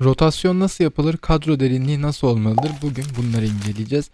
Rotasyon nasıl yapılır? Kadro derinliği nasıl olmalıdır? Bugün bunları inceleyeceğiz.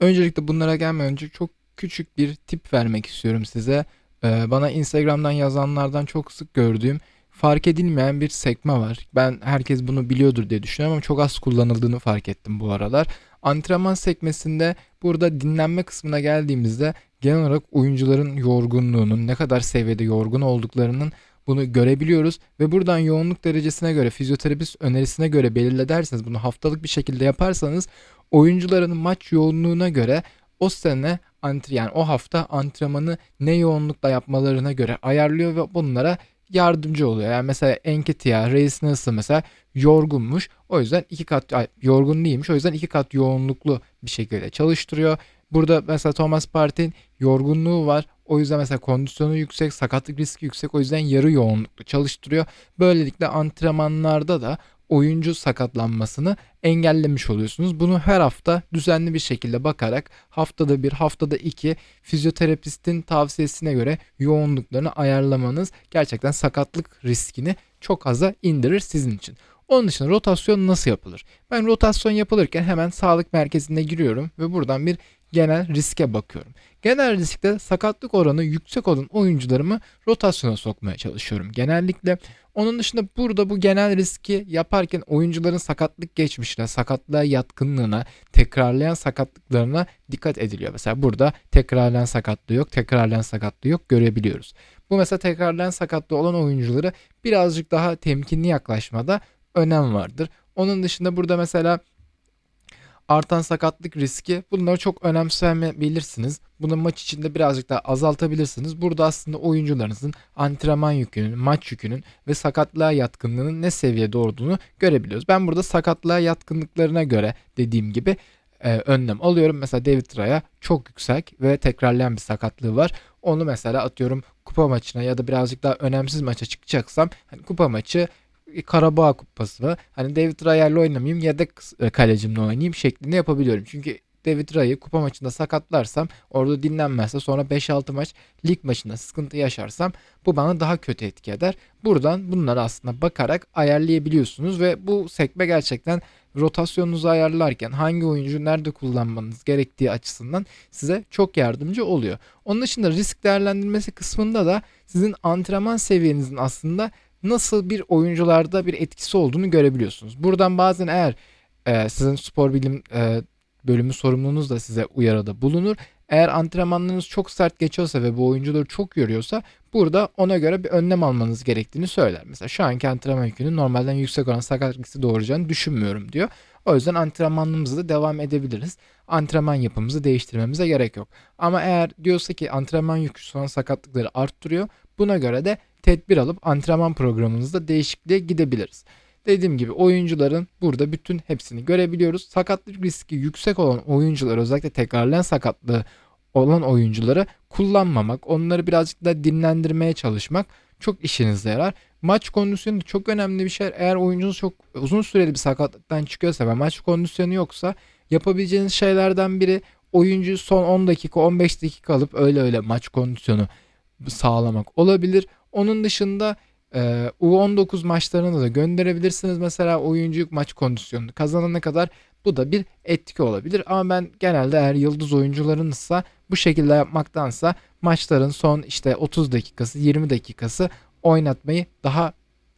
Öncelikle bunlara gelmeden önce çok küçük bir tip vermek istiyorum size. Ee, bana Instagram'dan yazanlardan çok sık gördüğüm fark edilmeyen bir sekme var. Ben herkes bunu biliyordur diye düşünüyorum ama çok az kullanıldığını fark ettim bu aralar. Antrenman sekmesinde burada dinlenme kısmına geldiğimizde genel olarak oyuncuların yorgunluğunun ne kadar seviyede yorgun olduklarının bunu görebiliyoruz. Ve buradan yoğunluk derecesine göre fizyoterapist önerisine göre belirle derseniz bunu haftalık bir şekilde yaparsanız oyuncuların maç yoğunluğuna göre o sene antre yani o hafta antrenmanı ne yoğunlukla yapmalarına göre ayarlıyor ve bunlara yardımcı oluyor. Yani mesela Enketia, Reis nasıl mesela yorgunmuş. O yüzden iki kat ay, yorgun değilmiş. O yüzden iki kat yoğunluklu bir şekilde çalıştırıyor. Burada mesela Thomas Partey'in yorgunluğu var. O yüzden mesela kondisyonu yüksek, sakatlık riski yüksek. O yüzden yarı yoğunluklu çalıştırıyor. Böylelikle antrenmanlarda da oyuncu sakatlanmasını engellemiş oluyorsunuz. Bunu her hafta düzenli bir şekilde bakarak haftada bir, haftada iki fizyoterapistin tavsiyesine göre yoğunluklarını ayarlamanız gerçekten sakatlık riskini çok aza indirir sizin için. Onun dışında rotasyon nasıl yapılır? Ben rotasyon yapılırken hemen sağlık merkezine giriyorum ve buradan bir genel riske bakıyorum. Genel riskte sakatlık oranı yüksek olan oyuncularımı rotasyona sokmaya çalışıyorum genellikle. Onun dışında burada bu genel riski yaparken oyuncuların sakatlık geçmişine, sakatlığa yatkınlığına, tekrarlayan sakatlıklarına dikkat ediliyor. Mesela burada tekrarlayan sakatlığı yok, tekrarlayan sakatlığı yok görebiliyoruz. Bu mesela tekrarlayan sakatlığı olan oyuncuları birazcık daha temkinli yaklaşmada önem vardır. Onun dışında burada mesela artan sakatlık riski bunları çok önemsemeyebilirsiniz. Bunu maç içinde birazcık daha azaltabilirsiniz. Burada aslında oyuncularınızın antrenman yükünün, maç yükünün ve sakatlığa yatkınlığının ne seviyede olduğunu görebiliyoruz. Ben burada sakatlığa yatkınlıklarına göre dediğim gibi e, önlem alıyorum. Mesela David Raya çok yüksek ve tekrarlayan bir sakatlığı var. Onu mesela atıyorum kupa maçına ya da birazcık daha önemsiz maça çıkacaksam hani kupa maçı Karabağ kupası mı? Hani David Raya'yla oynamayayım e, kalecimle oynayayım şeklinde yapabiliyorum. Çünkü David Raya'yı kupa maçında sakatlarsam orada dinlenmezse sonra 5-6 maç lig maçında sıkıntı yaşarsam bu bana daha kötü etki eder. Buradan bunları aslında bakarak ayarlayabiliyorsunuz ve bu sekme gerçekten rotasyonunuzu ayarlarken hangi oyuncu nerede kullanmanız gerektiği açısından size çok yardımcı oluyor. Onun dışında risk değerlendirmesi kısmında da sizin antrenman seviyenizin aslında nasıl bir oyuncularda bir etkisi olduğunu görebiliyorsunuz. Buradan bazen eğer e, sizin spor bilim e, bölümü sorumlunuz da size uyarıda bulunur. Eğer antrenmanlarınız çok sert geçiyorsa ve bu oyuncuları çok yoruyorsa burada ona göre bir önlem almanız gerektiğini söyler. Mesela şu anki antrenman yükünün normalden yüksek olan sakatlıksı doğuracağını düşünmüyorum diyor. O yüzden antrenmanımızı da devam edebiliriz. Antrenman yapımızı değiştirmemize gerek yok. Ama eğer diyorsa ki antrenman yükü son sakatlıkları arttırıyor. Buna göre de tedbir alıp antrenman programımızda değişikliğe gidebiliriz. Dediğim gibi oyuncuların burada bütün hepsini görebiliyoruz. Sakatlık riski yüksek olan oyuncular özellikle tekrarlayan sakatlığı olan oyuncuları kullanmamak, onları birazcık da dinlendirmeye çalışmak çok işinize yarar. Maç kondisyonu çok önemli bir şey. Eğer oyuncunuz çok uzun süreli bir sakatlıktan çıkıyorsa ve maç kondisyonu yoksa yapabileceğiniz şeylerden biri oyuncu son 10 dakika 15 dakika alıp öyle öyle maç kondisyonu sağlamak olabilir. Onun dışında e, U19 maçlarına da gönderebilirsiniz. Mesela oyuncu maç kondisyonunu kazanana kadar bu da bir etki olabilir. Ama ben genelde eğer yıldız oyuncularınızsa bu şekilde yapmaktansa maçların son işte 30 dakikası 20 dakikası oynatmayı daha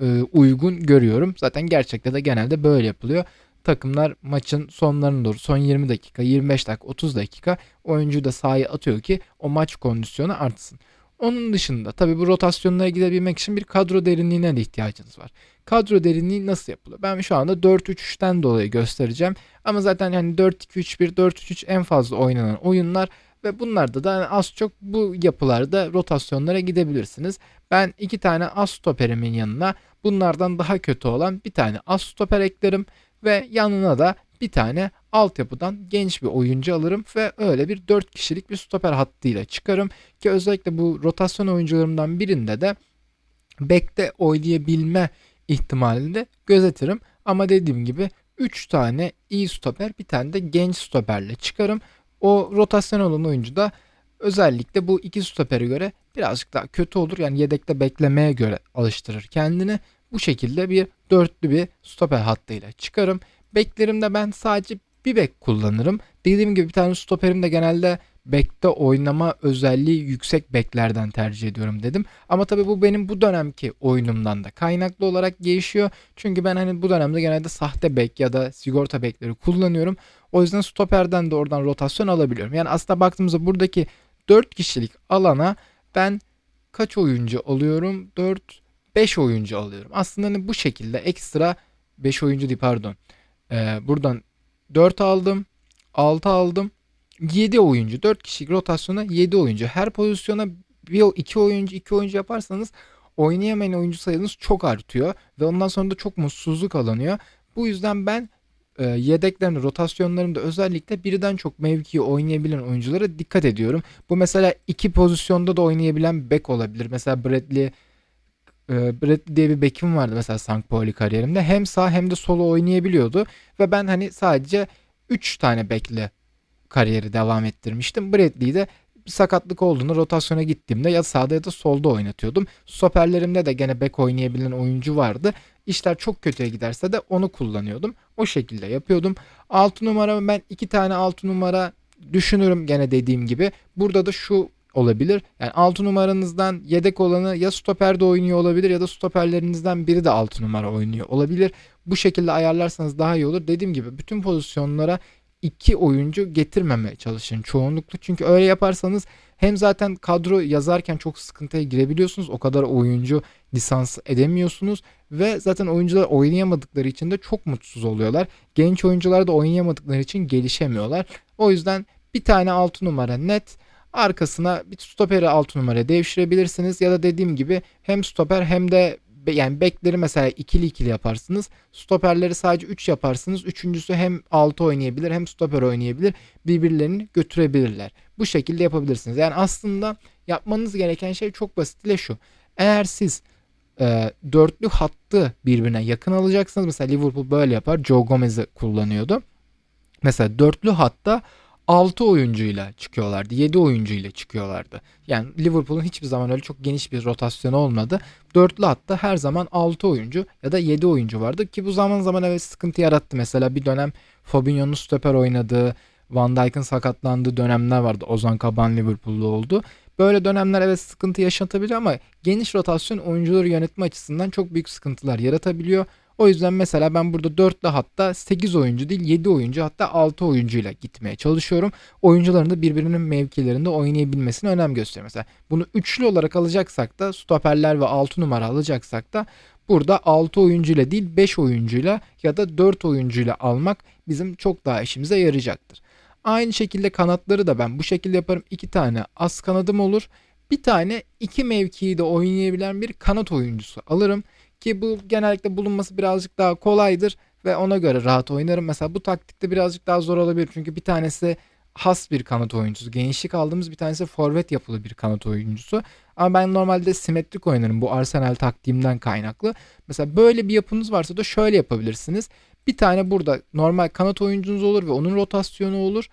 e, uygun görüyorum. Zaten gerçekte de genelde böyle yapılıyor. Takımlar maçın sonlarına doğru son 20 dakika, 25 dakika, 30 dakika oyuncuyu da sahaya atıyor ki o maç kondisyonu artsın. Onun dışında tabi bu rotasyonlara gidebilmek için bir kadro derinliğine de ihtiyacınız var. Kadro derinliği nasıl yapılıyor? Ben şu anda 4-3-3'ten dolayı göstereceğim. Ama zaten yani 4-2-3-1, 4-3-3 en fazla oynanan oyunlar ve bunlarda da yani az çok bu yapılarda rotasyonlara gidebilirsiniz. Ben iki tane az stoperimin yanına bunlardan daha kötü olan bir tane az stoper eklerim ve yanına da bir tane altyapıdan genç bir oyuncu alırım ve öyle bir 4 kişilik bir stoper hattıyla çıkarım ki özellikle bu rotasyon oyuncularımdan birinde de bekte oynayabilme ihtimalini de gözetirim. Ama dediğim gibi 3 tane iyi stoper, bir tane de genç stoperle çıkarım. O rotasyon olan oyuncu da özellikle bu iki stopere göre birazcık daha kötü olur. Yani yedekte beklemeye göre alıştırır kendini. Bu şekilde bir dörtlü bir stoper hattıyla çıkarım. Beklerimde ben sadece bir bek kullanırım. Dediğim gibi bir tane stoperim de genelde bekte oynama özelliği yüksek beklerden tercih ediyorum dedim. Ama tabii bu benim bu dönemki oyunumdan da kaynaklı olarak değişiyor. Çünkü ben hani bu dönemde genelde sahte bek ya da sigorta bekleri kullanıyorum. O yüzden stoperden de oradan rotasyon alabiliyorum. Yani aslında baktığımızda buradaki 4 kişilik alana ben kaç oyuncu alıyorum? 4 5 oyuncu alıyorum. Aslında hani bu şekilde ekstra 5 oyuncu değil pardon. Ee, buradan 4 aldım. 6 aldım. 7 oyuncu. 4 kişilik rotasyona 7 oyuncu. Her pozisyona bir 2 oyuncu 2 oyuncu yaparsanız oynayamayan oyuncu sayınız çok artıyor ve ondan sonra da çok mutsuzluk alınıyor. Bu yüzden ben e, yedeklerimde, rotasyonlarımda özellikle birden çok mevkiyi oynayabilen oyunculara dikkat ediyorum. Bu mesela iki pozisyonda da oynayabilen bek olabilir. Mesela Bradley e, Bradley diye bir bekim vardı mesela St. Pauli kariyerimde. Hem sağ hem de solo oynayabiliyordu ve ben hani sadece 3 tane bekle kariyeri devam ettirmiştim. Bradley'i de sakatlık olduğunda rotasyona gittiğimde ya sağda ya da solda oynatıyordum. Stoperlerimde de gene bek oynayabilen oyuncu vardı. İşler çok kötüye giderse de onu kullanıyordum. O şekilde yapıyordum. 6 numara ben 2 tane 6 numara düşünürüm gene dediğim gibi. Burada da şu olabilir. Yani 6 numaranızdan yedek olanı ya stoperde oynuyor olabilir ya da stoperlerinizden biri de 6 numara oynuyor olabilir. Bu şekilde ayarlarsanız daha iyi olur. Dediğim gibi bütün pozisyonlara iki oyuncu getirmemeye çalışın çoğunlukla. Çünkü öyle yaparsanız hem zaten kadro yazarken çok sıkıntıya girebiliyorsunuz. O kadar oyuncu lisans edemiyorsunuz ve zaten oyuncular oynayamadıkları için de çok mutsuz oluyorlar. Genç oyuncular da oynayamadıkları için gelişemiyorlar. O yüzden bir tane 6 numara net arkasına bir stoperi 6 numara devşirebilirsiniz ya da dediğim gibi hem stoper hem de yani bekleri mesela ikili ikili yaparsınız. Stoperleri sadece 3 yaparsınız. Üçüncüsü hem 6 oynayabilir hem stoper oynayabilir. Birbirlerini götürebilirler. Bu şekilde yapabilirsiniz. Yani aslında yapmanız gereken şey çok basit ile şu. Eğer siz e, dörtlü hattı birbirine yakın alacaksınız. Mesela Liverpool böyle yapar. Joe Gomez'i kullanıyordu. Mesela dörtlü hatta 6 oyuncuyla çıkıyorlardı. 7 oyuncuyla çıkıyorlardı. Yani Liverpool'un hiçbir zaman öyle çok geniş bir rotasyonu olmadı. Dörtlü hatta her zaman 6 oyuncu ya da 7 oyuncu vardı ki bu zaman zaman evet sıkıntı yarattı. Mesela bir dönem Fabinho'nun stoper oynadığı, Van Dijk'ın sakatlandığı dönemler vardı. Ozan Kaban Liverpool'lu oldu. Böyle dönemler evet sıkıntı yaşatabiliyor ama geniş rotasyon oyuncuları yönetme açısından çok büyük sıkıntılar yaratabiliyor. O yüzden mesela ben burada 4'lü hatta 8 oyuncu değil 7 oyuncu hatta 6 oyuncuyla gitmeye çalışıyorum. Oyuncuların da birbirinin mevkilerinde oynayabilmesine önem gösteriyor. Mesela bunu üçlü olarak alacaksak da stoperler ve 6 numara alacaksak da burada 6 oyuncuyla değil 5 oyuncuyla ya da 4 oyuncuyla almak bizim çok daha işimize yarayacaktır. Aynı şekilde kanatları da ben bu şekilde yaparım. 2 tane az kanadım olur. Bir tane iki mevkiyi de oynayabilen bir kanat oyuncusu alırım. Ki bu genellikle bulunması birazcık daha kolaydır ve ona göre rahat oynarım. Mesela bu taktikte birazcık daha zor olabilir. Çünkü bir tanesi has bir kanat oyuncusu. Gençlik aldığımız bir tanesi forvet yapılı bir kanat oyuncusu. Ama ben normalde simetrik oynarım bu Arsenal taktiğimden kaynaklı. Mesela böyle bir yapınız varsa da şöyle yapabilirsiniz. Bir tane burada normal kanat oyuncunuz olur ve onun rotasyonu olur.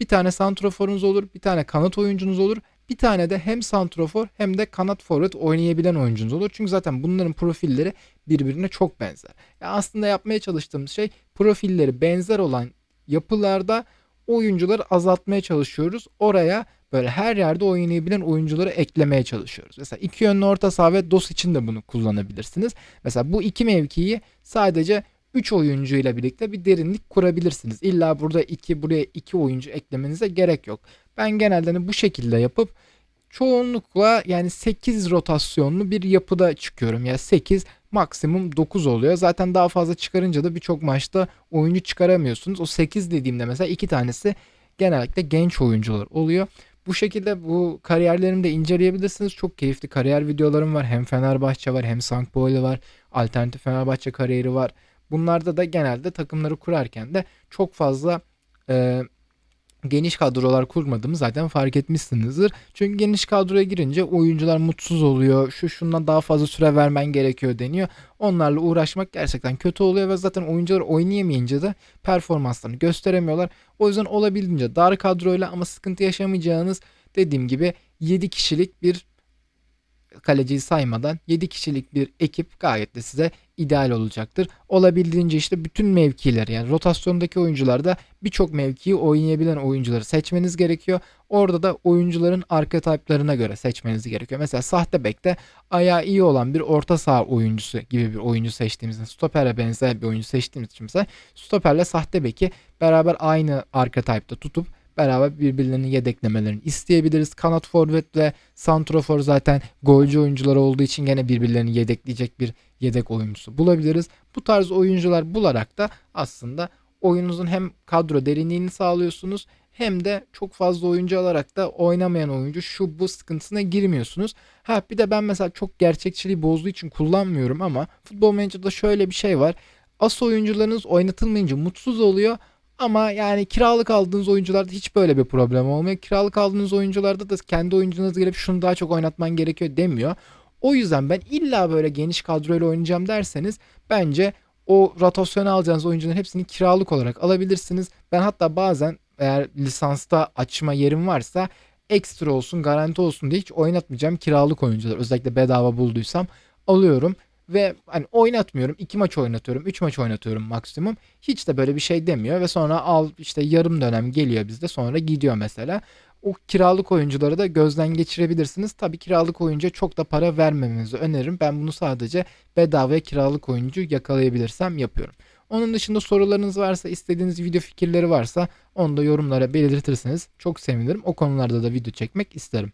Bir tane santroforunuz olur, bir tane kanat oyuncunuz olur bir tane de hem santrofor hem de kanat forvet oynayabilen oyuncunuz olur. Çünkü zaten bunların profilleri birbirine çok benzer. Yani aslında yapmaya çalıştığımız şey profilleri benzer olan yapılarda oyuncuları azaltmaya çalışıyoruz. Oraya böyle her yerde oynayabilen oyuncuları eklemeye çalışıyoruz. Mesela iki yönlü orta saha ve DOS için de bunu kullanabilirsiniz. Mesela bu iki mevkiyi sadece 3 oyuncu ile birlikte bir derinlik kurabilirsiniz. İlla burada 2 buraya 2 oyuncu eklemenize gerek yok. Ben genelde hani bu şekilde yapıp çoğunlukla yani 8 rotasyonlu bir yapıda çıkıyorum. Ya yani 8 maksimum 9 oluyor. Zaten daha fazla çıkarınca da birçok maçta oyuncu çıkaramıyorsunuz. O 8 dediğimde mesela 2 tanesi genellikle genç oyuncular oluyor. Bu şekilde bu kariyerlerimi de inceleyebilirsiniz. Çok keyifli kariyer videolarım var. Hem Fenerbahçe var hem Sankboy'la var. Alternatif Fenerbahçe kariyeri var. Bunlarda da genelde takımları kurarken de çok fazla e, geniş kadrolar kurmadığımı zaten fark etmişsinizdir. Çünkü geniş kadroya girince oyuncular mutsuz oluyor. Şu şundan daha fazla süre vermen gerekiyor deniyor. Onlarla uğraşmak gerçekten kötü oluyor ve zaten oyuncular oynayamayınca da performanslarını gösteremiyorlar. O yüzden olabildiğince dar kadroyla ama sıkıntı yaşamayacağınız dediğim gibi 7 kişilik bir kaleciyi saymadan 7 kişilik bir ekip gayet de size ideal olacaktır. Olabildiğince işte bütün mevkiler yani rotasyondaki oyuncularda birçok mevkiyi oynayabilen oyuncuları seçmeniz gerekiyor. Orada da oyuncuların archetype'larına göre seçmeniz gerekiyor. Mesela sahte bekte ayağı iyi olan bir orta saha oyuncusu gibi bir oyuncu seçtiğimizde stopere benzer bir oyuncu seçtiğimiz için mesela stoperle sahte beki beraber aynı archetype'da tutup beraber birbirlerini yedeklemelerini isteyebiliriz. Kanat forvet ve santrofor zaten golcü oyuncular olduğu için gene birbirlerini yedekleyecek bir yedek oyuncusu bulabiliriz. Bu tarz oyuncular bularak da aslında oyununuzun hem kadro derinliğini sağlıyorsunuz hem de çok fazla oyuncu alarak da oynamayan oyuncu şu bu sıkıntısına girmiyorsunuz. Ha bir de ben mesela çok gerçekçiliği bozduğu için kullanmıyorum ama futbol manager'da şöyle bir şey var. As oyuncularınız oynatılmayınca mutsuz oluyor ama yani kiralık aldığınız oyuncularda hiç böyle bir problem olmuyor. Kiralık aldığınız oyuncularda da kendi oyuncunuz gelip şunu daha çok oynatman gerekiyor demiyor. O yüzden ben illa böyle geniş kadroyla oynayacağım derseniz bence o rotasyona alacağınız oyuncuların hepsini kiralık olarak alabilirsiniz. Ben hatta bazen eğer lisansta açma yerim varsa ekstra olsun garanti olsun diye hiç oynatmayacağım kiralık oyuncular. Özellikle bedava bulduysam alıyorum ve hani oynatmıyorum. 2 maç oynatıyorum. 3 maç oynatıyorum maksimum. Hiç de böyle bir şey demiyor ve sonra al işte yarım dönem geliyor bizde sonra gidiyor mesela. O kiralık oyuncuları da gözden geçirebilirsiniz. Tabii kiralık oyuncuya çok da para vermemenizi öneririm. Ben bunu sadece bedavaya kiralık oyuncu yakalayabilirsem yapıyorum. Onun dışında sorularınız varsa, istediğiniz video fikirleri varsa onu da yorumlara belirtirseniz çok sevinirim. O konularda da video çekmek isterim.